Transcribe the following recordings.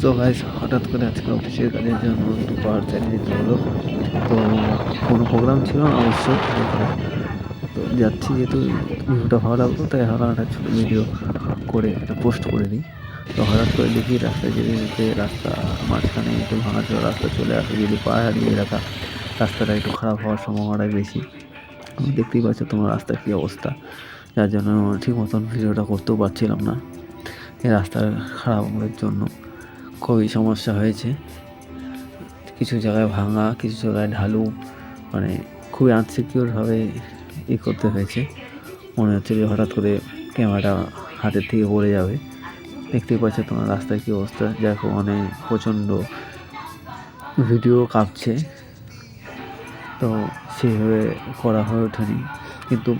তো গাইস হঠাৎ করে আজকে অফিসের কাজের জন্য একটু পাহাড় সাইডে যেতে হলো। তো কোনো প্রোগ্রাম ছিল না অবশ্য। তো যাচ্ছি যেহেতু ভিউটা ভালো লাগল, তাই ভাবলাম একটা ছোটো ভিডিও করে একটা পোস্ট করে দিই তো হঠাৎ করে দেখি রাস্তায় যেতে যেতে রাস্তা মাঝখানে একটু ভাঙা ভাঙাচোরা রাস্তা চলে আসে। যদি পাহাড়ি এলাকা, রাস্তাটা একটু খারাপ হওয়ার সম্ভাবনাটাই বেশি। তুমি দেখতেই পাচ্ছ তোমার রাস্তার কী অবস্থা। যার জন্য ঠিক মতন ভিডিওটা করতেও পারছিলাম না। এই রাস্তার খারাপের জন্য। খুবই সমস্যা হয়েছে। কিছু জায়গায় ভাঙা, কিছু জায়গায় ঢালু মানে খুবই আনসিকিউরভাবে ই করতে হয়েছে। মনে হচ্ছে যে হঠাৎ করে ক্যামেরাটা হাতের থেকে পড়ে যাবে। দেখতেই পাচ্ছ তোমার রাস্তার কী অবস্থা। দেখো মানে প্রচণ্ড ভিডিও কাঁপছে। তো সেভাবে করা হয়ে ওঠেনি। কিন্তু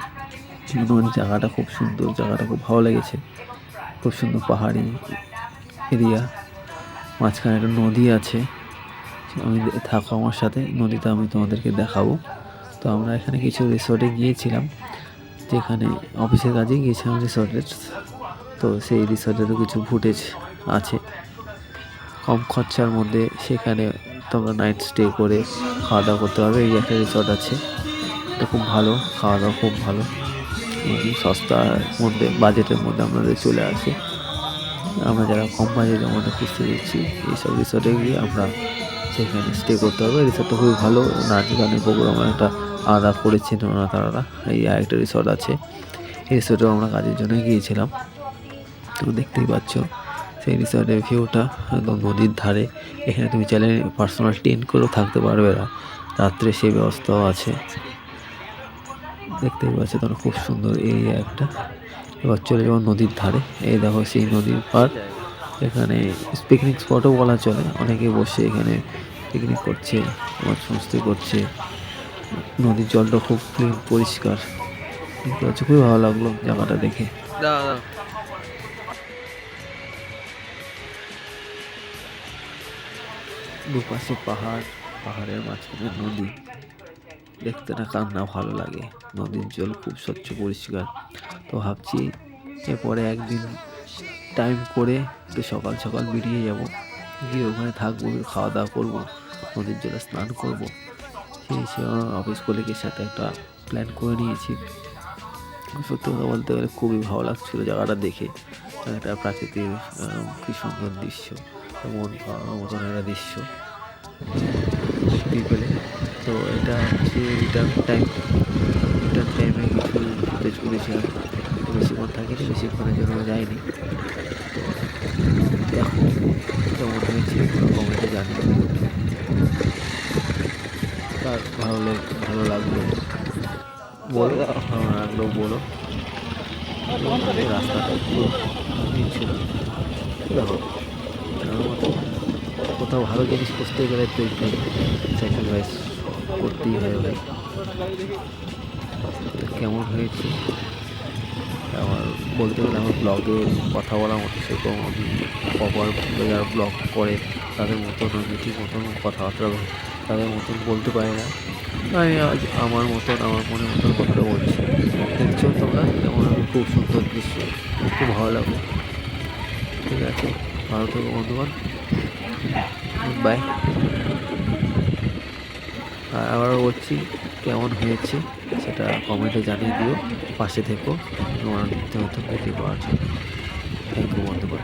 জায়গাটা খুব সুন্দর, জায়গাটা খুব ভালো লেগেছে। খুব সুন্দর পাহাড়ি এরিয়া মাঝখানে একটা নদী আছে। আমি থাকো আমার সাথে, নদীটা আমি তোমাদেরকে দেখাবো। তো আমরা এখানে কিছু রিসোর্টে গিয়েছিলাম, যেখানে অফিসের কাজে গিয়েছিলাম রিসোর্টে। তো সেই রিসোর্টেরও কিছু ফুটেজ আছে। কম খরচার মধ্যে সেখানে তোমরা নাইট স্টে করে খাওয়া দাওয়া করতে পারবে। এই একটা রিসর্ট আছে। এটা খুব ভালো খাওয়া দাওয়া খুব ভালো। সস্তার মধ্যে বাজেটের মধ্যে আমাদের চলে আসে। আমরা যারা কম বাজেটের মধ্যে খুঁজতে দিচ্ছি এইসব রিসর্টে গিয়ে আমরা সেখানে স্টে করতে হবে রিসর্টটা খুবই ভালো। নাচ গানের প্রোগ্রাম একটা আলাদা করেছেন ওনারা তারা এই আরেকটা রিসর্ট আছে। এই রিসর্টেও আমরা কাজের জন্য গিয়েছিলাম। তো দেখতেই পাচ্ছ, সেই রিসর্টের ভিউটা একদম নদীর ধারে। এখানে তুমি চাইলে পার্সোনাল টেন্ট করেও থাকতে পারবে না। রাত্রে সেই ব্যবস্থাও আছে। দেখতেই পাচ্ছ তোমরা খুব সুন্দর এরিয়া একটা। এবার চলে যাব নদীর ধারে। এই দেখো সেই নদীর পার এখানে পিকনিক স্পটও বলা চলে। অনেকে বসে এখানে পিকনিক করছে মজ মস্তি করছে। নদীর জলটা খুব ক্লিন পরিষ্কার। দেখতে পাচ্ছ খুবই ভালো লাগল জায়গাটা দেখে। দুপাশে পাহাড় পাহাড়ের মাঝখানে নদী। দেখতে না কার না ভালো লাগে। নদীর জল খুব স্বচ্ছ পরিষ্কার। তো ভাবছি এরপরে একদিন টাইম করে একটু সকাল সকাল বেরিয়ে যাব। গিয়ে ওখানে থাকব খাওয়া দাওয়া করব, নদীর জলে স্নান করব। সেই আমার অফিস কলিগের সাথে একটা প্ল্যান করে নিয়েছি। সত্যি কথা বলতে গেলে খুবই ভালো লাগছিল জায়গাটা দেখে। একটা প্রাকৃতিক কি সুন্দর দৃশ্য। মন মতন একটা দৃশ্য। বিকেলে তো এটা হচ্ছে রিটার্ন টাইম রিটার্ন টাইমে কিছু ফুটেজ করেছিলাম বেশিক্ষণ থাকিনি বেশিক্ষণের জন্য যাইনি। তো দেখো হয়েছে কমেন্টে জানি। তার ভালো ভালো লাগল। বলো, ভালো লাগল, বলো। রাস্তাটা পুরো ছিল। দেখো, কোথাও ভালো জিনিস করতে গেলে তো একটু স্যাক্রিফাইস করতেই হয় ভাই কেমন হয়েছে? আমার বলতে গেলে আমার ব্লগে কথা বলার মতো সেরকম আমি প্রপার যারা ব্লগ করে তাদের মতন আমি ঠিক মতন কথাবার্তা তাদের মতন বলতে পারি না। আমি আজ আমার মতন, আমার মনের মতন কথাটা বলছি। দেখছ তোমরা যেমন খুব সুন্দর দৃশ্য। খুব ভালো লাগল। ঠিক আছে, ভালো থেকো বন্ধুগণ। বাই আর আবারও বলছি, কেমন হয়েছে সেটা কমেন্টে জানিয়ে দিও। পাশে থেকো, তোমার নিত্য নতুন ভিডিও পাওয়ার জন্য। থ্যাংক ইউ বন্ধুগণ।